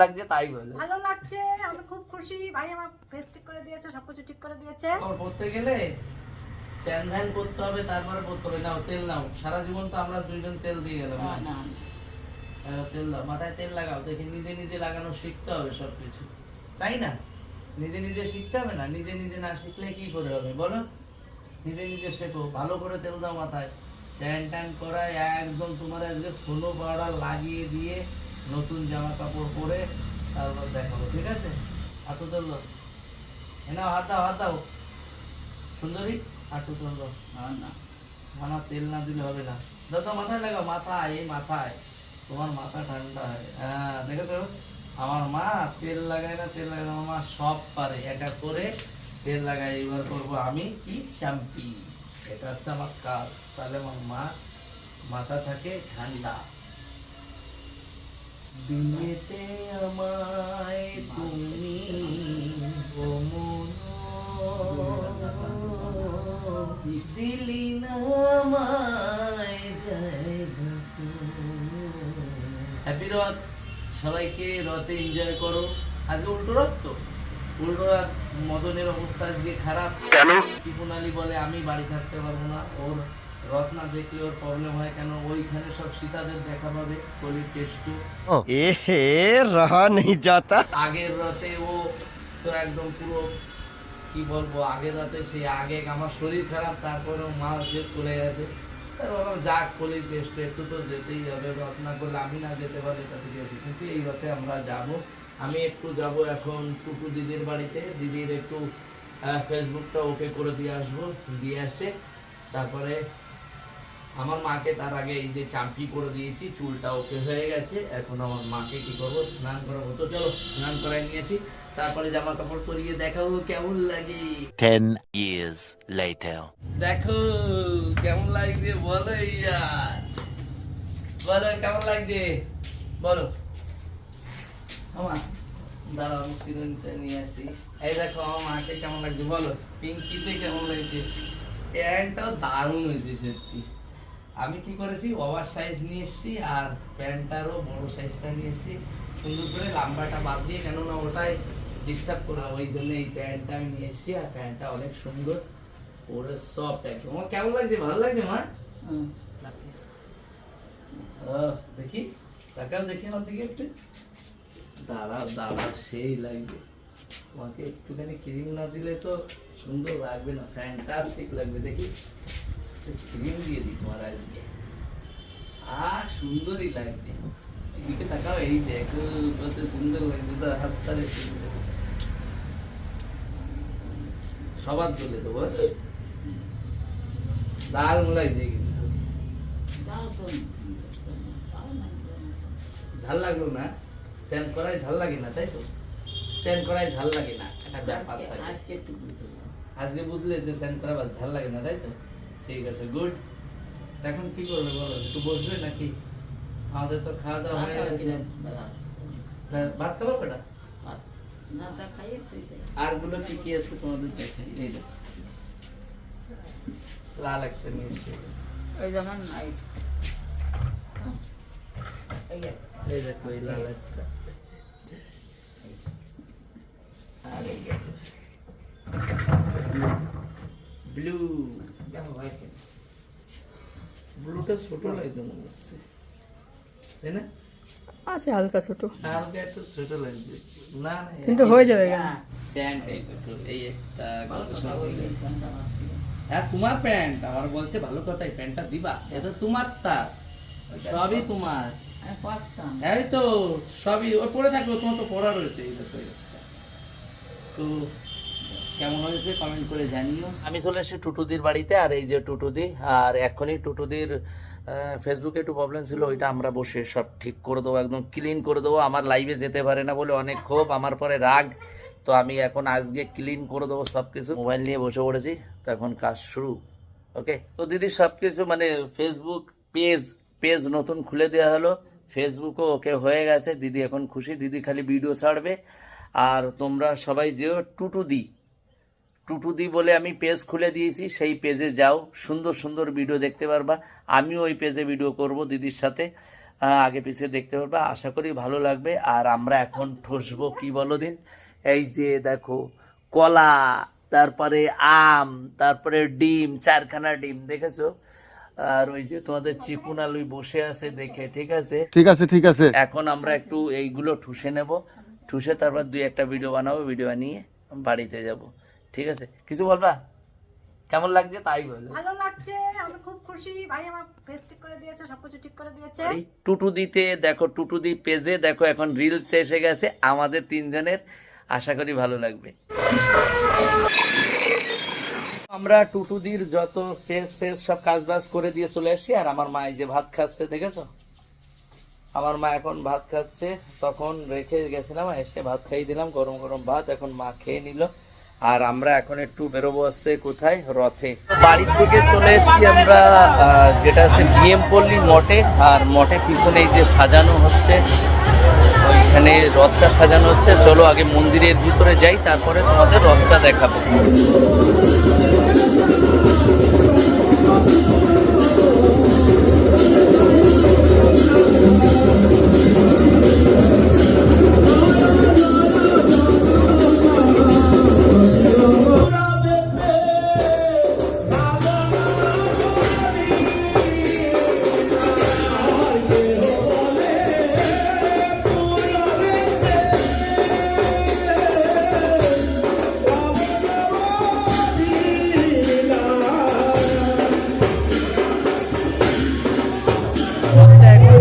লাগছে তাই বলো। ভালো লাগছে আমি খুব খুশি। ভাই আমার ফেস ঠিক করে দিয়েছে সবকিছু ঠিক করে দিয়েছে। ওর পড়তে গেলে স্যান ধ্যান করতে হবে তারপরে পড়তে হবে। নাও তেল নাও। সারা জীবন তো আমরা দুইজন তেল দিয়ে গেলাম না, না, তেল দাও মাথায় তেল লাগাও। দেখি নিজে নিজে লাগানো শিখতে হবে সবকিছু। তাই না? নিজে নিজে শিখতে হবে না? নিজে নিজে না শিখলে কি করে হবে? বলো। নিজে নিজে শেখো। ভালো করে তেল দাও মাথায়। স্যান ট্যান করায় একদম তোমার আজকে ষোলো পাউডার লাগিয়ে দিয়ে নতুন জামা কাপড় পরে তারপর দেখাবো ঠিক আছে? হাঁটু তেল দাও এ নাও হাত দাও হাত দাও। সুন্দরী হাঁটু তেল দাও না, না। মানা তেল না দিলে হবে না। দাও তো মাথায় লাগাও মাথায় এই মাথায়। তোমার মাথা ঠান্ডা হয়। হ্যাঁ দেখেছ? আমার মা তেল লাগায় না তেল লাগায় আমার মা সব পারে। এটা করে তেল লাগাই এবার করব আমি কি? চাম্পি। এটা হচ্ছে আমার কাজ। তাহলে আমার মা মাথা থাকে ঠান্ডা। দিনেতে আমায় তুমি ও মন দিলি হ্যাপি রথ। সবাইকে রথে এনজয় করো। আজকে উল্টো রথ তো। উল্টো রথ মদনের অবস্থা আজকে খারাপ। কেন? চিকুনালি বলে আমি বাড়ি থাকতে পারব না। ওর রত্না না দেখলে ওর প্রবলেম হয় কেন? ওইখানে সব সীতাদের দেখা পাবে কলির টেস্টু এ হে রহা নেই যাতা। আগের রথে ও তো একদম পুরো কি বলব আগের রাতে সেই আগে আমার শরীর খারাপ তারপরে মাল সে চলে গেছে। বললাম যাক কলির টেস্ট একটু তো যেতেই হবে। রত্না করলে আমি না যেতে পারি এটা ঠিক আছে কিন্তু এই রথে আমরা যাব। আমি একটু যাব এখন টুকু দিদির বাড়িতে। দিদির একটু ফেসবুকটা ওকে করে দিয়ে আসব। দিয়ে আসে তারপরে আমার মাকে তার আগে এই যে চাম্পি করে দিয়েছি চুলটা ওকে হয়ে গেছে। এখন আমার মাকে কি করব? স্নান করাবো। তো চলো স্নান করাই নিয়ে আসি। তারপরে জামা কাপড় পরিয়ে দেখাবো কেমন লাগে। Years later. দেখো কেমন লাগছে? বলো ইয়ার বলো কেমন লাগছে? বলো। আমার দাঁড়াও আমি নিয়ে আসি। এই দেখো আমার মাকে কেমন লাগছে? বলো। পিঙ্কিতে কেমন লাগছে? প্যান্টটাও দারুণ হয়েছে সত্যি। আমি কি করেছি? ওভার সাইজ নিয়ে এসেছি আর প্যান্টটারও বড় সাইজটা নিয়ে এসেছি। সুন্দর করে লাম্বাটা বাদ দিয়ে কেননা ওটাই ডিস্টার্ব করা ওই জন্য এই প্যান্টটা আমি নিয়ে এসেছি আর প্যান্টটা অনেক সুন্দর। ওরে সফট একদম। আমার কেমন লাগছে? ভালো লাগছে মা? দেখি। তাকাও দেখি আমার দিকে একটু। দাঁড়াও দাঁড়াও সেই লাগবে। তোমাকে একটুখানি ক্রিম না দিলে তো সুন্দর লাগবে না। ফ্যান্টাস্টিক লাগবে দেখি। দিয়ে দিই তোমার আজকে। আর সুন্দরই লাগছে। এদিকে তাকাও এই দেখো কত সুন্দর লাগছে। তো হাত তারে সবার তুলে দেবো দারুণ লাগছে কিন্তু। ঝাল লাগল না? স্যান করায় ঝাল লাগে না তাই তো? স্যান করায় ঝাল লাগে না। একটা ব্যাপার আজকে- থাকে। বুঝলে যে স্যান করা ঝাল লাগে না তাই তো? ঠিক আছে গুড এখন কি করবে বলো একটু বসবে নাকি? আমাদের তো খাওয়া দাওয়া হয়ে গেছে। হ্যাঁ, ভাত খাব কটা? আরগুলো কি কি আছে তোমাদের দেখাই এই দেখো। লাল একটা নিয়ে। ওই যেমন নাই এই এই দেখো এই লাল একটা। আর এই দেখো ব্লু যাও হয়েছে। ব্লুটা ছোট লাগছে মনে হচ্ছে। তাই না? আছে হালকা ছোট। হালকা একটু ছোট লাগছে না না কিন্তু হয়ে যাবে হ্যাঁ, প্যান্ট এই একটা। হ্যাঁ তোমার প্যান্ট আমার বলছে ভালো কথা এই প্যান্টটা দিবা? এটা তোমার তা সবই তোমার। এই তো সবই ও পড়ে থাকবে তোমার তো পড়া রয়েছে এই। তো কেমন হয়েছে কমেন্ট করে জানিও। আমি চলে এসেছি টুটুদির বাড়িতে, আর এই যে টুটুদি, আর এখনই টুটুদির ফেসবুকে একটু প্রবলেম ছিল, ওইটা আমরা বসে সব ঠিক করে দেবো, একদম ক্লিন করে দেবো। আমার লাইভে যেতে পারে না বলে অনেক ক্ষোভ, আমার পরে রাগ। তো আমি এখন আজকে ক্লিন করে দেবো সব কিছু মোবাইল নিয়ে বসে পড়েছি, তো এখন কাজ শুরু ওকে তো দিদি সব কিছু মানে ফেসবুক পেজ পেজ নতুন খুলে দেওয়া হলো। ফেসবুকও ওকে হয়ে গেছে, দিদি এখন খুশি, দিদি খালি ভিডিও ছাড়বে। আর তোমরা সবাই যেও টুটুদি। টুটুদি বলে আমি পেজ খুলে দিয়েছি সেই পেজে যাও। সুন্দর সুন্দর ভিডিও দেখতে পারবা। আমিও ওই পেজে ভিডিও করব দিদির সাথে। আগে পিছিয়ে দেখতে পারবে। আশা করি ভালো লাগবে। আর আমরা এখন ঠসবো কি বলো দিন? এই যে দেখো কলা তারপরে আম তারপরে ডিম চারখানা ডিম দেখেছ? আর ওই যে তোমাদের চিকুন আলুই বসে আছে দেখে ঠিক আছে? ঠিক আছে ঠিক আছে। এখন আমরা একটু এইগুলো ঠুসে নেব। ঠুসে তারপর দুই একটা ভিডিও বানাবো ভিডিও বানিয়ে বাড়িতে যাব। ঠিক আছে? কিছু বলবা? কেমন লাগছে? তাই বলো। ভালো লাগছে আমি খুব খুশি। ভাই আমার ফেস ঠিক করে দিয়েছে সবকিছু ঠিক করে দিয়েছে। এই টুটু দিতে দেখো টুটু দি পেজে দেখো এখন রিলস এসে গেছে। আমাদের তিনজনের আশা করি ভালো লাগবে। আমরা টুটুদির যত ফেস ফেস সব কাজ বাজ করে দিয়ে চলে আসি আর আমার মা এই যে ভাত খাচ্ছে দেখেছ? আমার মা এখন ভাত খাচ্ছে তখন রেখে গেছিলাম এসে ভাত খাইয়ে দিলাম গরম গরম ভাত। এখন মা খেয়ে নিল। আর আমরা এখন একটু বেরোবো আসছে কোথায়? রথে। বাড়ির থেকে চলে এসছি আমরা যেটা আছে বিএম পল্লী মঠে। আর মঠে পিছনে যে সাজানো হচ্ছে, ওইখানে রথটা সাজানো হচ্ছে। চলো আগে মন্দিরের ভিতরে যাই, তারপরে তোমাদের রথটা দেখাবো।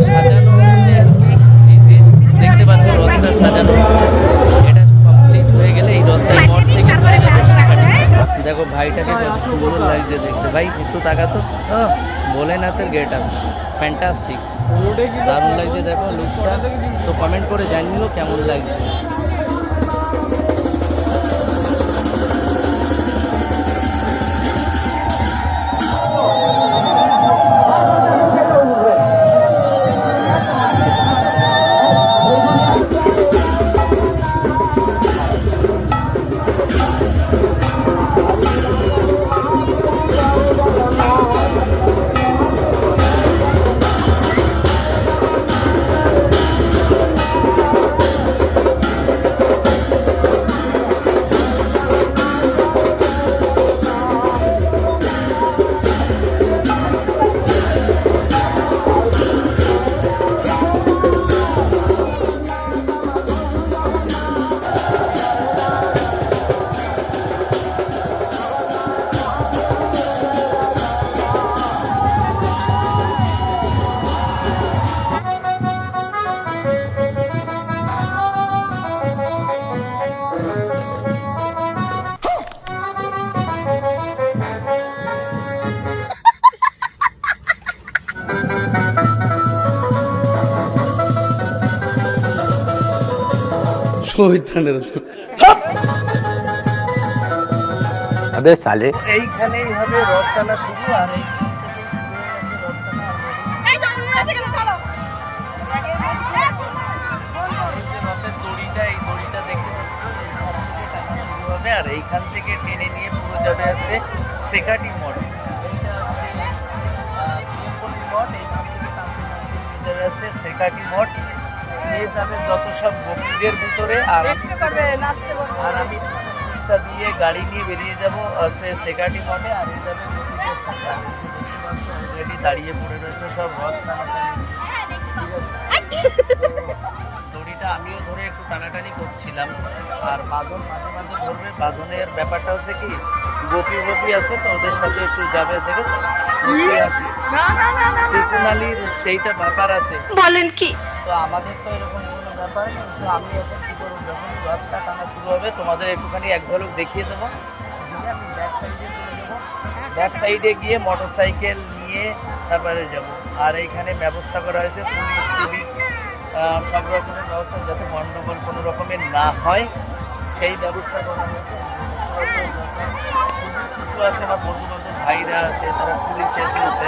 সাজানো হচ্ছে। আর কি এই যে দেখতে পাচ্ছ রথটা সাজানো হচ্ছে। এটা কমপ্লিট হয়ে গেলে এই রথটা মঠ থেকে চলে যাবে দেখো ভাইটাকে কত সুন্দর লাগছে দেখতে। ভাই একটু তাকাতো না ভোলেনাথের গেট আপ ফ্যান্টাস্টিক দারুণ লাগছে দেখো লুকটা তো কমেন্ট করে জানিও কেমন লাগছে। দেখতে পাচ্ছি, এখান থেকে টানা শুরু হবে আর এইখান থেকে টেনে নিয়ে পুরো যাবে আছে সেকাটি মঠ। এইটা মঠ এইখান থেকে যাবে আছে সেকাটি মঠ। নিয়ে যাবে যত সব গোপীদের ভিতরে আর আর আমি দিয়ে গাড়ি নিয়ে বেরিয়ে যাব সেকাটি মঠে আর এই যাবে already দাঁড়িয়ে পড়ে রয়েছে সব রথ দড়িটা আমিও ধরে একটু টানাটানি করছিলাম। আর বাঁধন মাঝে মাঝে ধরবে বাঁধনের ব্যাপারটা হচ্ছে কি গোপী গোপী আছে তো ওদের সাথে একটু যাবে দেখেছ? সিকুনালির সেইটা ব্যাপার আছে। বলেন কি? তো আমাদের তো এরকম কোনো ব্যাপার নেই। তো আমি এখন কী করব? যখন রথটা টানা শুরু হবে, তোমাদের একটুখানি এক ঝলক দেখিয়ে দেবো। দিয়ে আমি ব্যাক সাইডে চলে যাব। ব্যাক সাইডে গিয়ে মোটর সাইকেল নিয়ে তারপরে যাব। আর এইখানে ব্যবস্থা করা হয়েছে পুলিশ, সিভিক সব রকমের ব্যবস্থা যাতে গণ্ডগোল কোনো রকমের না হয়। সেই ব্যবস্থা করা হয়েছে। আছে আমার বন্ধু বান্ধব ভাইরা আছে, তারা পুলিশ এসেছে।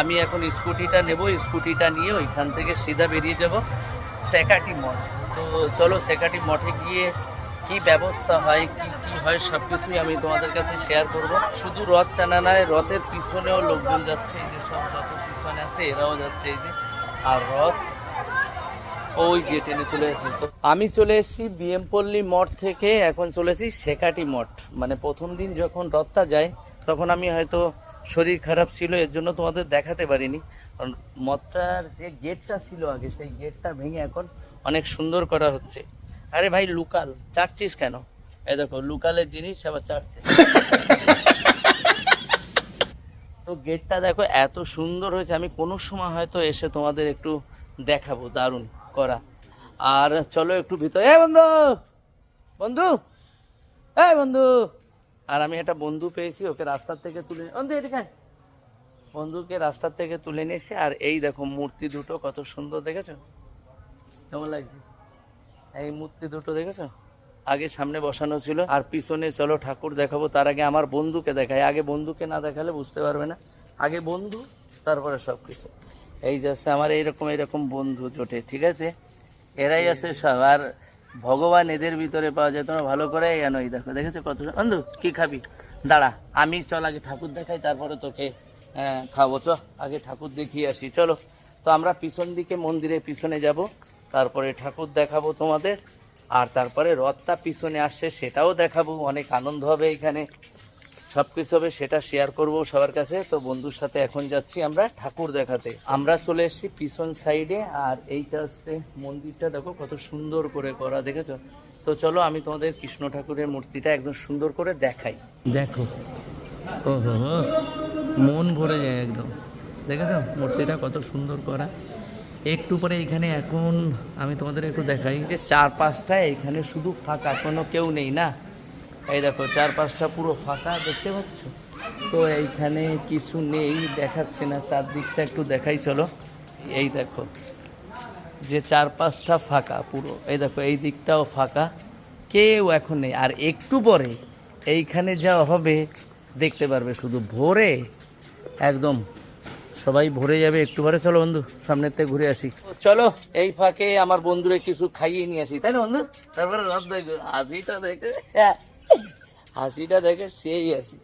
আমি এখন স্কুটিটা নেব, স্কুটিটা নিয়ে ওইখান থেকে সিধা বেরিয়ে যাব সেকাটি মঠ। তো চলো সেকাটি মঠে গিয়ে কি ব্যবস্থা হয়, কি কি হয় সব কিছুই আমি তোমাদের কাছে শেয়ার করব। শুধু রথ টানা নয়, রথের পিছনেও লোকজন যাচ্ছে, এই যে সব যত পিছনে আছে, এরাও যাচ্ছে এই যে। আর রথ, ওই যে টেনে চলে এসেছি। তো আমি চলে এসেছি বিএমপল্লী মঠ থেকে, এখন চলে এসেছি শেখাটি মঠ। মানে প্রথম দিন যখন রথটা যায়, তখন আমি হয়তো শরীর খারাপ ছিল, এর জন্য তোমাদের দেখাতে পারিনি। কারণ মঠটার যে গেটটা ছিল আগে, সেই গেটটা ভেঙে এখন অনেক সুন্দর করা হচ্ছে। আরে ভাই, লুকাল, চাটছিস কেন? এই দেখো, লুকালের জিনিস আবার চাটছে। তো গেটটা দেখো, এত সুন্দর হয়েছে। আমি কোনো সময় হয়তো এসে তোমাদের একটু দেখাবো, দারুণ করা। আর চলো একটু ভিতরে। এ বন্ধু! বন্ধু! এই বন্ধু! আর আমি একটা বন্ধু পেয়েছি, ওকে রাস্তার থেকে তুলে বন্ধুকে রাস্তার থেকে তুলে নিয়ে এসে, আর এই দেখো মূর্তি দুটো কত সুন্দর, দেখেছ? কেমন লাগছে? এই মূর্তি দুটো, দেখেছ? আগে সামনে বসানো ছিল, আর পিছনে চলো ঠাকুর দেখাবো, তার আগে আমার বন্ধুকে দেখাই। আগে বন্ধুকে না দেখালে বুঝতে পারবে না। আগে বন্ধু, তারপরে সব কিছু এই যাচ্ছে আমার এইরকম এইরকম বন্ধু জোটে, ঠিক আছে? এরাই আছে সব। আর ভগবান এদের ভিতরে পাওয়া যায় তোমরা ভালো করে জানো এই দেখো দেখেছ কত অন্ধু কি খাবি? দাঁড়া আমি চল আগে ঠাকুর দেখাই তারপরে তোকে হ্যাঁ, খাব চ আগে ঠাকুর দেখিয়ে আসি চলো। তো আমরা পিছন দিকে মন্দিরের পিছনে যাব তারপরে ঠাকুর দেখাবো তোমাদের আর তারপরে রথটা পিছনে আসছে সেটাও দেখাবো অনেক আনন্দ হবে এখানে। সব কিছু হবে সেটা শেয়ার করব সবার কাছে। তো বন্ধুর সাথে এখন যাচ্ছি আমরা ঠাকুর দেখাতে। আমরা চলে এসেছি পিছন সাইডে আর এইটা হচ্ছে মন্দিরটা। দেখো কত সুন্দর করে করা দেখেছ? তো চলো আমি তোমাদের কৃষ্ণ ঠাকুরের মূর্তিটা একদম সুন্দর করে দেখাই। দেখো। ওহো মন ভরে যায় একদম। দেখেছ? মূর্তিটা কত সুন্দর করা। একটু পরে এখানে এখন আমি তোমাদের একটু দেখাই। যে চার পাঁচটা এখানে শুধু ফাঁকা কোনো কেউ নেই না? এই দেখো চার পাঁচটা পুরো ফাঁকা, দেখতে পাচ্ছ? তো এইখানে কিছু নেই, দেখাচ্ছে না, চারদিকটা একটু দেখাই, চলো। এই দেখো, যে চার পাঁচটা ফাঁকা পুরো, এই দেখো, এই দিকটাও ফাঁকা, কেউ এখন নেই। আর একটু পরে এইখানে যা হবে, দেখতে পারবে শুধু ভোরে, একদম সবাই ভরে যাবে একটু পরে। চলো বন্ধু, সামনের থেকে ঘুরে আসি। চলো, এই ফাঁকে আমার বন্ধুরে কিছু খাইয়ে নিয়ে আসি, তাই না বন্ধু? তারপরে রথ দেখো হাসিটা দেখে হাসিটা দেখে সেই হাসি।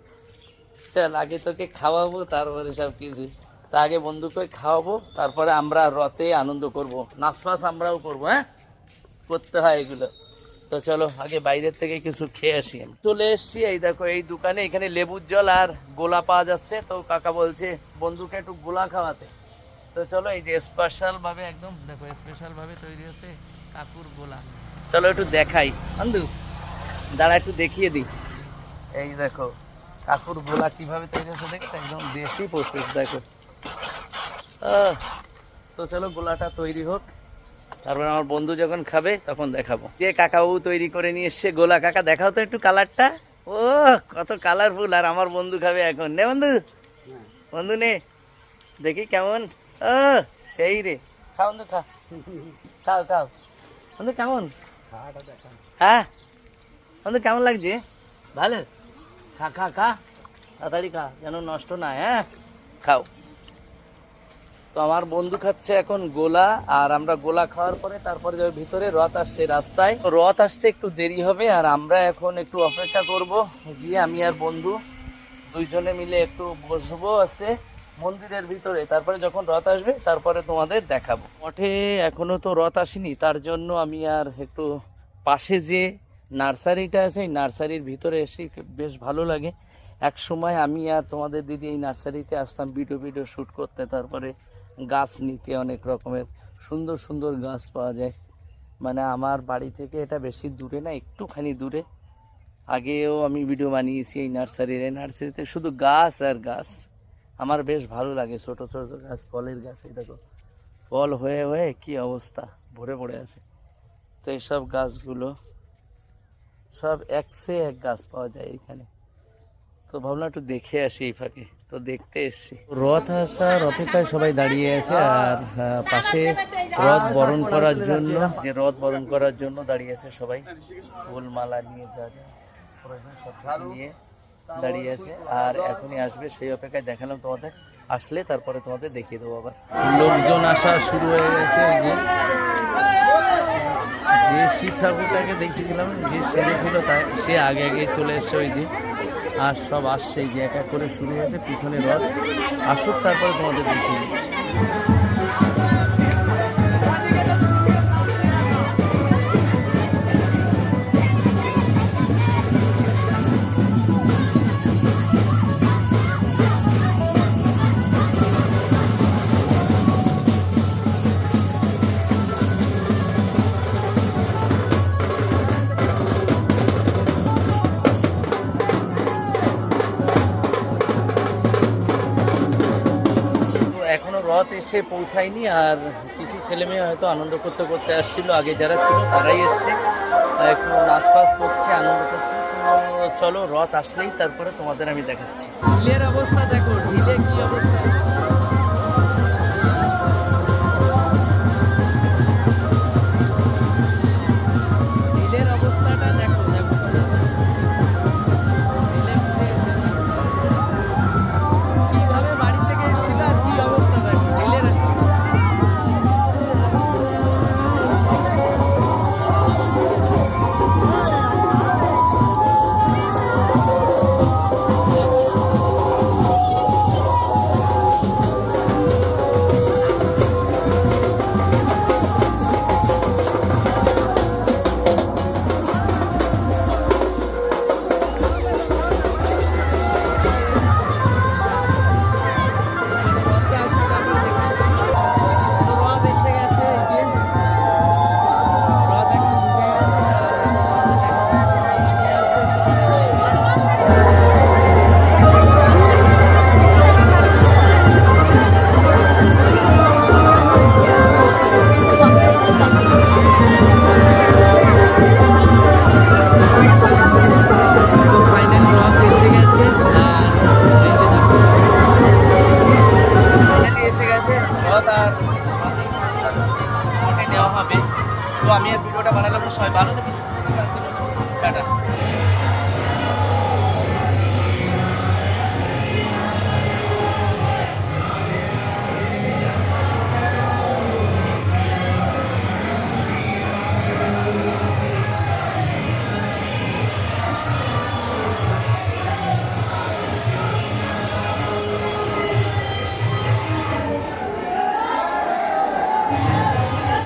চল, আগে তোকে খাওয়াবো, তারপরে সব কিছু। তা আগে বন্ধুকে খাওয়াবো, তারপরে আমরা রথে আনন্দ করব। ফাস আমরাও করব হ্যাঁ? করতে হয় এগুলো। তো চলো, আগে বাইরের থেকে কিছু খেয়ে আসি আমি। চলে এসছি, এই দেখো, এই দোকানে। এখানে লেবুর জল আর গোলা পাওয়া যাচ্ছে। তো কাকা বলছে, বন্ধুকে একটু গোলা খাওয়াতে। তো চলো, এই যে স্পেশাল ভাবে একদম, দেখো স্পেশাল ভাবে তৈরি হচ্ছে কাকুর গোলা। চলো, একটু দেখাই। বন্ধু দাঁড়া, একটু দেখিয়ে দিই। এই দেখো কাকুর গোলা কীভাবে তৈরি হচ্ছে দেখো একদম দেশি প্রসেস দেখো। তো চলো গোলাটা তৈরি হোক। তারপর আমার বন্ধু যখন খাবে তখন দেখাবো। যে কাকাবাবু তৈরি করে নিয়ে এসছে গোলা কাকা দেখাও তো একটু কালারটা। ও কত কালারফুল আর আমার বন্ধু খাবে এখন। নে বন্ধু বন্ধু নে দেখি কেমন। ও সেই রে। খা বন্ধু খা। খাও খাও। বন্ধু কেমন? হ্যাঁ? বন্ধু কেমন লাগছে? ভালো? খা খা খা। তাড়াতাড়ি খা, যেন নষ্ট না হ্যাঁ? খাও। তো আমার বন্ধু খাচ্ছে এখন গোলা, আর আমরা গোলা খাওয়ার পরে তারপরে যাবে ভিতরে, রথ আসছে রাস্তায়। রথ আসতে একটু দেরি হবে, আর আমরা এখন একটু অপেক্ষা করব। গিয়ে আমি আর বন্ধু দুইজনে মিলে একটু বসবো আসতে মন্দিরের ভিতরে। তারপরে যখন রথ আসবে, তারপরে তোমাদের দেখাবো। মঠে এখনও তো রথ আসেনি, তার জন্য আমি আর একটু পাশে যে নার্সারিটা আছে, এই নার্সারির ভিতরে এসে বেশ ভালো লাগে। এক সময় আমি আর তোমাদের দিদি এই নার্সারিতে আসতাম, ভিডিও ভিডিও শ্যুট করতে, তারপরে গাছ নিতে অনেক রকমের, সুন্দর সুন্দর গাছ পাওয়া যায়। মানে আমার বাড়ি থেকে এটা বেশি দূরে না, একটুখানি দূরে। আগেও আমি ভিডিও বানিয়েছি এই নার্সারির, এই নার্সারিতে শুধু গাছ আর গাছ। আমার বেশ ভালো লাগে ছোট ছোট গাছ, ফলের গাছ, এই দেখো। ফল হয়ে হয়ে কি অবস্থা, ভরে পড়ে আছে। তো এইসব গাছগুলো সব একসে এক গাছ পাওয়া যায় এখানে। তো ভাবলাম একটু দেখে আসি এই ফাঁকে। তো দেখতে এসছি। রথ আসার অপেক্ষায় সবাই দাঁড়িয়ে আছে আর পাশে রথ বরণ করার জন্য, যে রথ বরণ করার জন্য দাঁড়িয়ে আছে সবাই। ফুল মালা নিয়ে যা সব নিয়ে দাঁড়িয়ে আছে। আর এখনই আসবে, সেই অপেক্ষায় দেখালাম তোমাদের। আসলে তারপরে তোমাদের দেখিয়ে দেবো আবার। লোকজন আসা শুরু হয়ে গেছে যে। যে শিব ঠাকুরটাকে দেখেছিলাম যে সেরেছিল তা সে আগে আগে চলে এসছে ওই যে। আর সব আসছে যে এক এক করে শুরু হয়েছে, পিছনে রথ। আসুক, তারপরে তোমাদের দেখিয়ে এসে পৌঁছায়নি আর কিছু ছেলেমেয়ে হয়তো আনন্দ করতে করতে আসছিল, আগে যারা ছিল তারাই এসছে। একটু নাচ ফাস করছে, আনন্দ করতে চলো, রথ আসলেই তারপরে তোমাদের আমি দেখাচ্ছি। ঢিলের অবস্থা দেখো, ঢিলে কি অবস্থা?